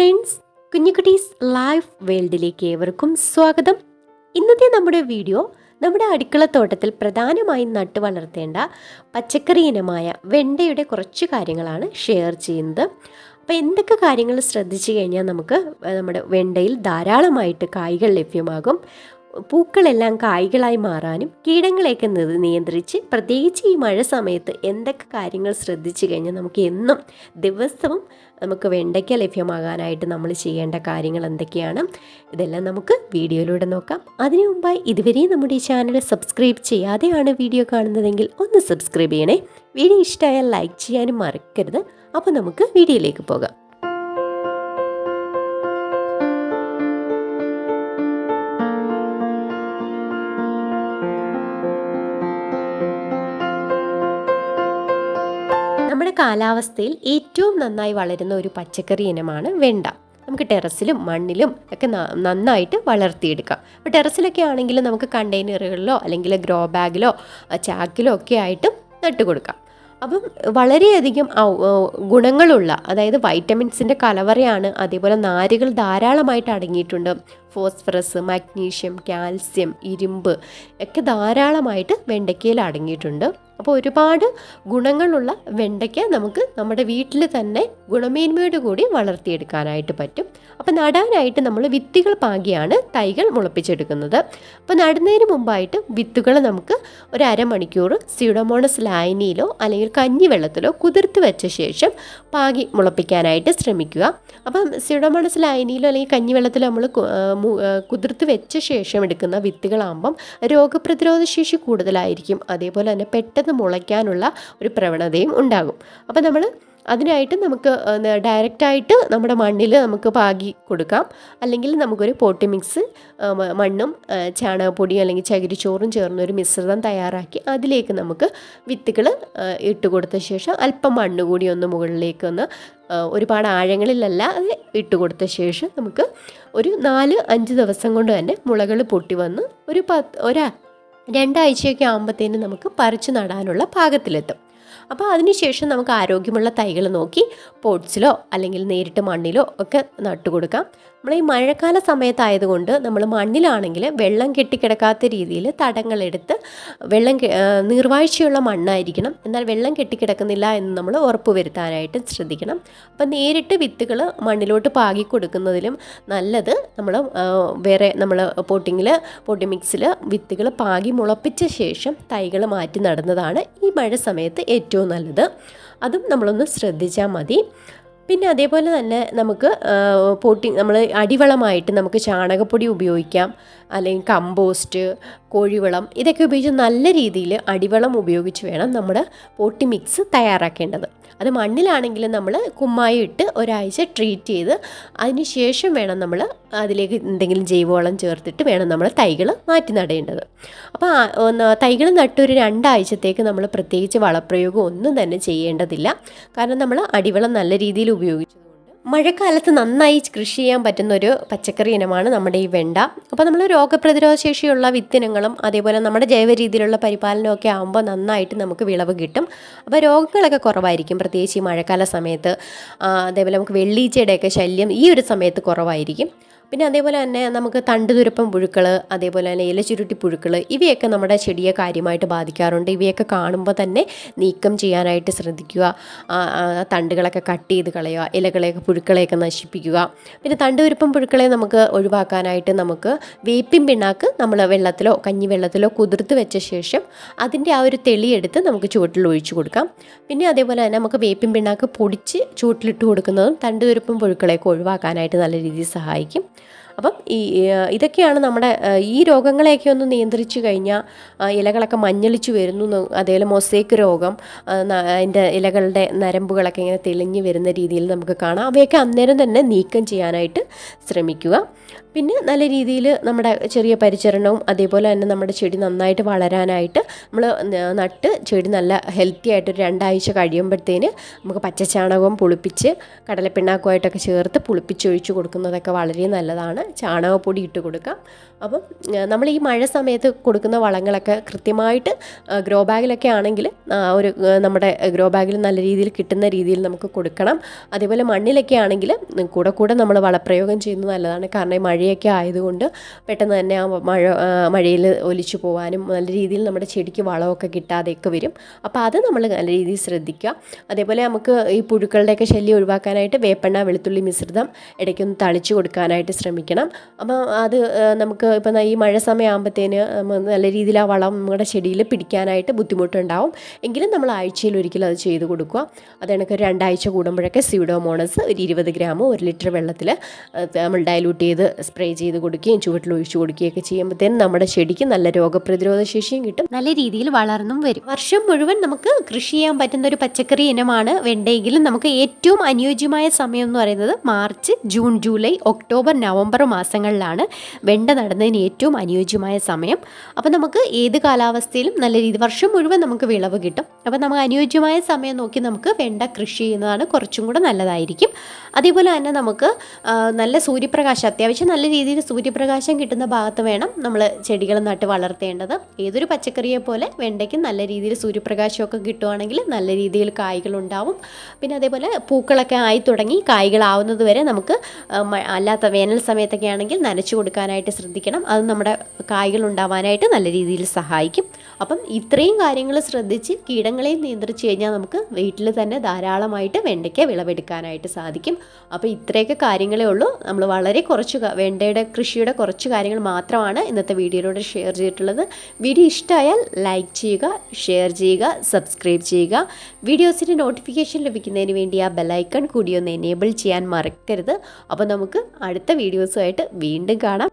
Friends കുഞ്ഞുകുട്ടീസ് life വേൾഡിലേക്ക് ഏവർക്കും സ്വാഗതം. ഇന്നത്തെ നമ്മുടെ വീഡിയോ നമ്മുടെ അടുക്കളത്തോട്ടത്തിൽ പ്രധാനമായും നട്ടു വളർത്തേണ്ട പച്ചക്കറി ഇനമായ വെണ്ടയുടെ കുറച്ച് കാര്യങ്ങളാണ് ഷെയർ ചെയ്യുന്നത്. അപ്പോൾ എന്തൊക്കെ കാര്യങ്ങൾ ശ്രദ്ധിച്ചു കഴിഞ്ഞാൽ നമുക്ക് നമ്മുടെ വെണ്ടയിൽ ധാരാളമായിട്ട് കായ്കൾ ലഭ്യമാകും. പൂക്കളെല്ലാം കായ്കളായി മാറാനും കീടങ്ങളെയൊക്കെ നിയന്ത്രിച്ച് പ്രത്യേകിച്ച് ഈ മഴ സമയത്ത് എന്തൊക്കെ കാര്യങ്ങൾ ശ്രദ്ധിച്ചു കഴിഞ്ഞാൽ നമുക്ക് എന്നും ദിവസവും നമുക്ക് വെണ്ടയ്ക്ക ലഭ്യമാകാനായിട്ട് നമ്മൾ ചെയ്യേണ്ട കാര്യങ്ങൾ എന്തൊക്കെയാണ്? ഇതെല്ലാം നമുക്ക് വീഡിയോയിലൂടെ നോക്കാം. അതിനു മുമ്പായി ഇതുവരെ നമ്മുടെ ഈ ചാനൽ സബ്സ്ക്രൈബ് ചെയ്യാതെയാണ് വീഡിയോ കാണുന്നതെങ്കിൽ ഒന്ന് സബ്സ്ക്രൈബ് ചെയ്യണേ. വീഡിയോ ഇഷ്ടമായാൽ ലൈക്ക് ചെയ്യാനും മറക്കരുത്. അപ്പോൾ നമുക്ക് വീഡിയോയിലേക്ക് പോകാം. നമ്മുടെ കാലാവസ്ഥയിൽ ഏറ്റവും നന്നായി വളരുന്ന ഒരു പച്ചക്കറി ഇനമാണ് വെണ്ട. നമുക്ക് ടെറസിലും മണ്ണിലും ഒക്കെ നന്നായിട്ട് വളർത്തിയെടുക്കാം. അപ്പോൾ ടെറസിലൊക്കെ ആണെങ്കിൽ നമുക്ക് കണ്ടെയ്നറുകളിലോ അല്ലെങ്കിൽ ഗ്രോ ബാഗിലോ ചാക്കിലോ ഒക്കെ ആയിട്ടും നട്ടു കൊടുക്കാം. അപ്പം വളരെയധികം ഗുണങ്ങളുള്ള അതായത് വൈറ്റമിൻസിന്റെ കലവറയാണ് അതേപോലെ നാരുകൾ ധാരാളമായിട്ട് അടങ്ങിയിട്ടുണ്ട്. ഫോസ്ഫറസ് മഗ്നീഷ്യം കാൽസ്യം ഇരുമ്പ് ഒക്കെ ധാരാളമായിട്ട് വെണ്ടയ്ക്കയിൽ അടങ്ങിയിട്ടുണ്ട്. അപ്പോൾ ഒരുപാട് ഗുണങ്ങളുള്ള വെണ്ടയ്ക്ക നമുക്ക് നമ്മുടെ വീട്ടിൽ തന്നെ ഗുണമേന്മയോട് കൂടി വളർത്തിയെടുക്കാനായിട്ട് പറ്റും. അപ്പോൾ നടാനായിട്ട് നമ്മൾ വിത്തുകൾ പാകിയാണ് തൈകൾ മുളപ്പിച്ചെടുക്കുന്നത്. അപ്പോൾ നടുന്നതിന് മുമ്പായിട്ട് വിത്തുകൾ നമുക്ക് ഒരു അരമണിക്കൂർ സ്യൂഡോമോണസ് ലായനിയിലോ അല്ലെങ്കിൽ കഞ്ഞിവെള്ളത്തിലോ കുതിർത്ത് വെച്ച ശേഷം പാകി മുളപ്പിക്കാനായിട്ട് ശ്രമിക്കുക. അപ്പം സ്യൂഡോമോണസ് ലായനിയിലോ അല്ലെങ്കിൽ കഞ്ഞിവെള്ളത്തിലോ നമ്മൾ കുതിർത്ത് വെച്ച ശേഷം എടുക്കുന്ന വിത്തുകളാകുമ്പം രോഗപ്രതിരോധ ശേഷി കൂടുതലായിരിക്കും. അതേപോലെ തന്നെ പെട്ടെന്ന് മുളയ്ക്കാനുള്ള ഒരു പ്രവണതയും ഉണ്ടാകും. അപ്പോൾ നമ്മൾ അതിനായിട്ട് നമുക്ക് ഡയറക്റ്റായിട്ട് നമ്മുടെ മണ്ണിൽ നമുക്ക് പാകി കൊടുക്കാം. അല്ലെങ്കിൽ നമുക്കൊരു പോട്ടി മിക്സ് മണ്ണും ചാണകപ്പൊടി ചാണകപ്പൊടിയും അല്ലെങ്കിൽ ചകിരിച്ചോറും ചേർന്നൊരു മിശ്രിതം തയ്യാറാക്കി അതിലേക്ക് നമുക്ക് വിത്തുകൾ ഇട്ട് കൊടുത്ത ശേഷം അല്പം മണ്ണ് കൂടി ഒന്ന് മുകളിലേക്ക് ഒന്ന് ഒരുപാട് ആഴങ്ങളിലല്ല അത് ഇട്ട് കൊടുത്ത ശേഷം നമുക്ക് ഒരു നാല് അഞ്ച് ദിവസം കൊണ്ട് തന്നെ മുളകൾ പൊട്ടി വന്ന് ഒരു പത്ത് ഒരാ രണ്ടാഴ്ചയൊക്കെ ആകുമ്പോഴത്തേനും നമുക്ക് പറിച്ചു നടാനുള്ള പാകത്തിലെത്തും. അപ്പോൾ അതിനുശേഷം നമുക്ക് ആരോഗ്യമുള്ള തൈകൾ നോക്കി പോട്ട്സിലോ അല്ലെങ്കിൽ നേരിട്ട് മണ്ണിലോ ഒക്കെ നട്ടുകൊടുക്കാം. നമ്മൾ ഈ മഴക്കാല സമയത്തായതുകൊണ്ട് നമ്മൾ മണ്ണിലാണെങ്കിൽ വെള്ളം കെട്ടിക്കിടക്കാത്ത രീതിയിൽ തടങ്ങളെടുത്ത് വെള്ളം നീർവാഴ്ചയുള്ള മണ്ണായിരിക്കണം. എന്നാൽ വെള്ളം കെട്ടിക്കിടക്കുന്നില്ല എന്ന് നമ്മൾ ഉറപ്പ് വരുത്താനായിട്ട് ശ്രദ്ധിക്കണം. അപ്പം നേരിട്ട് വിത്തുകൾ മണ്ണിലോട്ട് പാകി കൊടുക്കുന്നതിലും നല്ലത് നമ്മൾ വേറെ നമ്മൾ പോട്ടിങ്ങിൽ പോട്ടി മിക്സിൽ വിത്തുകൾ പാകി മുളപ്പിച്ച ശേഷം തൈകൾ മാറ്റി നടുന്നതാണ് ഈ മഴ സമയത്ത് ഏറ്റവും നല്ലത്. അതും നമ്മളൊന്ന് ശ്രദ്ധിച്ചാൽ മതി. പിന്നെ അതേപോലെ തന്നെ നമുക്ക് പോട്ടിങ് നമ്മൾ അടിവളമായിട്ട് നമുക്ക് ചാണകപ്പൊടി ഉപയോഗിക്കാം. അല്ലെങ്കിൽ കമ്പോസ്റ്റ് കോഴിവളം ഇതൊക്കെ ഉപയോഗിച്ച് നല്ല രീതിയിൽ അടിവളം ഉപയോഗിച്ച് വേണം നമ്മുടെ പോട്ടി മിക്സ് തയ്യാറാക്കേണ്ടത്. അത് മണ്ണിലാണെങ്കിലും നമ്മൾ കുമ്മായി ഇട്ട് ഒരാഴ്ച ട്രീറ്റ് ചെയ്ത് അതിന് ശേഷം വേണം നമ്മൾ അതിലേക്ക് എന്തെങ്കിലും ജൈവവളം ചേർത്തിട്ട് വേണം നമ്മൾ തൈകൾ മാറ്റി നടേണ്ടത്. അപ്പോൾ തൈകൾ നട്ടൊരു രണ്ടാഴ്ചത്തേക്ക് നമ്മൾ പ്രത്യേകിച്ച് വളപ്രയോഗം ഒന്നും തന്നെ ചെയ്യേണ്ടതില്ല. കാരണം നമ്മൾ അടിവളം നല്ല രീതിയിൽ ഉപയോഗിച്ചതുകൊണ്ട്. മഴക്കാലത്ത് നന്നായി കൃഷി ചെയ്യാൻ പറ്റുന്ന ഒരു പച്ചക്കറി ഇനമാണ് നമ്മുടെ ഈ വെണ്ട. അപ്പോൾ നമ്മൾ രോഗപ്രതിരോധ ശേഷിയുള്ള വിത്തിനങ്ങളും അതേപോലെ നമ്മുടെ ജൈവ രീതിയിലുള്ള പരിപാലനമൊക്കെ ആകുമ്പോൾ നന്നായിട്ട് നമുക്ക് വിളവ് കിട്ടും. അപ്പോൾ രോഗങ്ങളൊക്കെ കുറവായിരിക്കും പ്രത്യേകിച്ച് ഈ മഴക്കാല സമയത്ത്. അതേപോലെ നമുക്ക് വെള്ളീച്ചയുടെയൊക്കെ ശല്യം ഈ ഒരു സമയത്ത് കുറവായിരിക്കും. പിന്നെ അതേപോലെ തന്നെ നമുക്ക് തണ്ടുതുരപ്പം പുഴുക്കൾ അതേപോലെ തന്നെ ഇലചുരുട്ടി പുഴുക്കൾ ഇവയൊക്കെ നമ്മുടെ ചെടിയെ കാര്യമായിട്ട് ബാധിക്കാറുണ്ട്. ഇവയൊക്കെ കാണുമ്പോൾ തന്നെ നീക്കം ചെയ്യാനായിട്ട് ശ്രദ്ധിക്കുക. തണ്ടുകളൊക്കെ കട്ട് ചെയ്ത് കളയുക ഇലകളെയൊക്കെ പുഴുക്കളെയൊക്കെ നശിപ്പിക്കുക. പിന്നെ തണ്ടുതുരപ്പം പുഴുക്കളെ നമുക്ക് ഒഴിവാക്കാനായിട്ട് നമുക്ക് വേപ്പിൻ പിണ്ണാക്ക് നമ്മൾ വെള്ളത്തിലോ കഞ്ഞി വെള്ളത്തിലോ കുതിർത്ത് വെച്ച ശേഷം അതിന്റെ ആ ഒരു തെളിയെടുത്ത് നമുക്ക് ചുവട്ടിൽ ഒഴിച്ചു കൊടുക്കാം. പിന്നെ അതേപോലെ തന്നെ നമുക്ക് വേപ്പിൻ പിണ്ണാക്ക് പൊടിച്ച് ചുവട്ടിലിട്ട് കൊടുക്കുന്നതും തണ്ടുതുരപ്പം പുഴുക്കളെയൊക്കെ ഒഴിവാക്കാനായിട്ട് നല്ല രീതിയിൽ സഹായിക്കും. അപ്പം ഈ ഇതൊക്കെയാണ് നമ്മുടെ ഈ രോഗങ്ങളെയൊക്കെ ഒന്ന് നിയന്ത്രിച്ചു കഴിഞ്ഞാൽ ഇലകളൊക്കെ മഞ്ഞളിച്ചു വരുന്നു അതേപോലെ മൊസേക്ക് രോഗം അതിന്റെ ഇലകളുടെ നരമ്പുകളൊക്കെ ഇങ്ങനെ തെളിഞ്ഞു വരുന്ന രീതിയിൽ നമുക്ക് കാണാം. അവയൊക്കെ അന്നേരം തന്നെ നീക്കം ചെയ്യാനായിട്ട് ശ്രമിക്കുക. പിന്നെ നല്ല രീതിയിൽ നമ്മുടെ ചെറിയ പരിചരണവും അതേപോലെ തന്നെ നമ്മുടെ ചെടി നന്നായിട്ട് വളരാനായിട്ട് നമ്മൾ നട്ട് ചെടി നല്ല ഹെൽത്തി ആയിട്ട് ഒരു രണ്ടാഴ്ച കഴിയുമ്പോഴത്തേന് നമുക്ക് പച്ചച്ചാണകവും പുളിപ്പിച്ച് കടലപ്പിണ്ണാക്കുമായിട്ടൊക്കെ ചേർത്ത് പുളിപ്പിച്ചൊഴിച്ച് കൊടുക്കുന്നതൊക്കെ വളരെ നല്ലതാണ്. ചാണകപ്പൊടി ഇട്ട് കൊടുക്കാം. അപ്പം നമ്മൾ ഈ മഴ സമയത്ത് കൊടുക്കുന്ന വളങ്ങളൊക്കെ കൃത്യമായിട്ട് ഗ്രോ ബാഗിലൊക്കെ ആണെങ്കിൽ ഒരു നമ്മുടെ ഗ്രോ ബാഗിൽ നല്ല രീതിയിൽ കിട്ടുന്ന രീതിയിൽ നമുക്ക് കൊടുക്കണം. അതേപോലെ മണ്ണിലൊക്കെ ആണെങ്കിൽ കൂടെ കൂടെ നമ്മൾ വളപ്രയോഗം ചെയ്യുന്നത് നല്ലതാണ്. കാരണം ഈ മഴയൊക്കെ ആയതുകൊണ്ട് പെട്ടെന്ന് തന്നെ ആ മഴ മഴയിൽ ഒലിച്ചു പോകാനും നല്ല രീതിയിൽ നമ്മുടെ ചെടിക്ക് വളമൊക്കെ കിട്ടാതെയൊക്കെ വരും. അപ്പോൾ അത് നമ്മൾ നല്ല രീതിയിൽ ശ്രദ്ധിക്കുക. അതേപോലെ നമുക്ക് ഈ പുഴുക്കളുടെയൊക്കെ ശല്യം ഒഴിവാക്കാനായിട്ട് വേപ്പെണ്ണ വെളുത്തുള്ളി മിശ്രിതം ഇടയ്ക്കൊന്ന് തളിച്ചു കൊടുക്കാനായിട്ട് ശ്രമിക്കണം. അപ്പോൾ അത് നമുക്ക് ഇപ്പം ഈ മഴ സമയമാകുമ്പോഴത്തേന് നല്ല രീതിയിൽ ആ വളം നമ്മുടെ ചെടിയിൽ പിടിക്കാനായിട്ട് ബുദ്ധിമുട്ടുണ്ടാവും. എങ്കിലും നമ്മൾ ആഴ്ചയിൽ ഒരിക്കലും അത് ചെയ്ത് കൊടുക്കുക. അത് കണക്ക് രണ്ടാഴ്ച കൂടുമ്പോഴൊക്കെ സ്യൂഡോമോണസ് ഒരു ഇരുപത് ഗ്രാം ഒരു ലിറ്റർ വെള്ളത്തിൽ നമ്മൾ ഡയലൂട്ട് ചെയ്ത് സ്പ്രേ ചെയ്ത് കൊടുക്കുകയും ചുവട്ടിൽ ഒഴിച്ചു കൊടുക്കുകയൊക്കെ ചെയ്യുമ്പോഴത്തേനും നമ്മുടെ ചെടിക്ക് നല്ല രോഗപ്രതിരോധ ശേഷിയും കിട്ടും. നല്ല രീതിയിൽ വളർന്നും വരും. വർഷം മുഴുവൻ നമുക്ക് കൃഷി ചെയ്യാൻ പറ്റുന്ന ഒരു പച്ചക്കറി ഇനമാണ് വെണ്ടയെങ്കിലും നമുക്ക് ഏറ്റവും അനുയോജ്യമായ സമയം എന്ന് പറയുന്നത് March June July October November മാസങ്ങളിലാണ് വെണ്ട നടുന്നതിന് ഏറ്റവും അനുയോജ്യമായ സമയം. അപ്പോൾ നമുക്ക് ഏത് കാലാവസ്ഥയിലും നല്ല രീതി വർഷം മുഴുവൻ നമുക്ക് വിളവ് കിട്ടും. അപ്പോൾ നമുക്ക് അനുയോജ്യമായ സമയം നോക്കി നമുക്ക് വെണ്ട കൃഷി ചെയ്യുന്നതാണ് കുറച്ചും കൂടെ നല്ലതായിരിക്കും. അതേപോലെ തന്നെ നമുക്ക് നല്ല സൂര്യപ്രകാശം അത്യാവശ്യം നല്ല രീതിയിൽ സൂര്യപ്രകാശം കിട്ടുന്ന ഭാഗത്ത് വേണം നമ്മൾ ചെടികൾ നട്ട് വളർത്തേണ്ടത്. ഏതൊരു പച്ചക്കറിയെ പോലെ വെണ്ടയ്ക്ക് നല്ല രീതിയിൽ സൂര്യപ്രകാശമൊക്കെ കിട്ടുവാണെങ്കിൽ നല്ല രീതിയിൽ കായ്കൾ ഉണ്ടാവും. പിന്നെ അതേപോലെ പൂക്കളൊക്കെ ആയി തുടങ്ങി കായ്കളാവുന്നത് വരെ നമുക്ക് അല്ലാത്ത വേനൽ സമയത്തൊക്കെ ആണെങ്കിൽ നനച്ചു കൊടുക്കാനായിട്ട് ശ്രദ്ധിക്കണം. അത് നമ്മുടെ കായ്കൾ ഉണ്ടാവാനായിട്ട് നല്ല രീതിയിൽ സഹായിക്കും. അപ്പം ഇത്രയും കാര്യങ്ങൾ ശ്രദ്ധിച്ച് കീടങ്ങളെ നിയന്ത്രിച്ച് കഴിഞ്ഞാൽ നമുക്ക് വീട്ടിൽ തന്നെ ധാരാളമായിട്ട് വെണ്ടയ്ക്ക വിളവെടുക്കാനായിട്ട് സാധിക്കും. അപ്പോൾ ഇത്രയൊക്കെ കാര്യങ്ങളേ ഉള്ളൂ. നമ്മൾ വളരെ കുറച്ച് വേണ്ടയുടെ കൃഷിയുടെ കുറച്ച് കാര്യങ്ങൾ മാത്രമാണ് ഇന്നത്തെ വീഡിയോയിലൂടെ ഷെയർ ചെയ്തിട്ടുള്ളത്. വീഡിയോ ഇഷ്ടമായാൽ ലൈക്ക് ചെയ്യുക ഷെയർ ചെയ്യുക സബ്സ്ക്രൈബ് ചെയ്യുക. വീഡിയോസിന്റെ നോട്ടിഫിക്കേഷൻ ലഭിക്കുന്നതിന് വേണ്ടി ആ ബെലൈക്കൺ കൂടി ഒന്ന് എനേബിൾ ചെയ്യാൻ മറക്കരുത്. അപ്പോൾ നമുക്ക് അടുത്ത വീഡിയോസുമായിട്ട് വീണ്ടും കാണാം.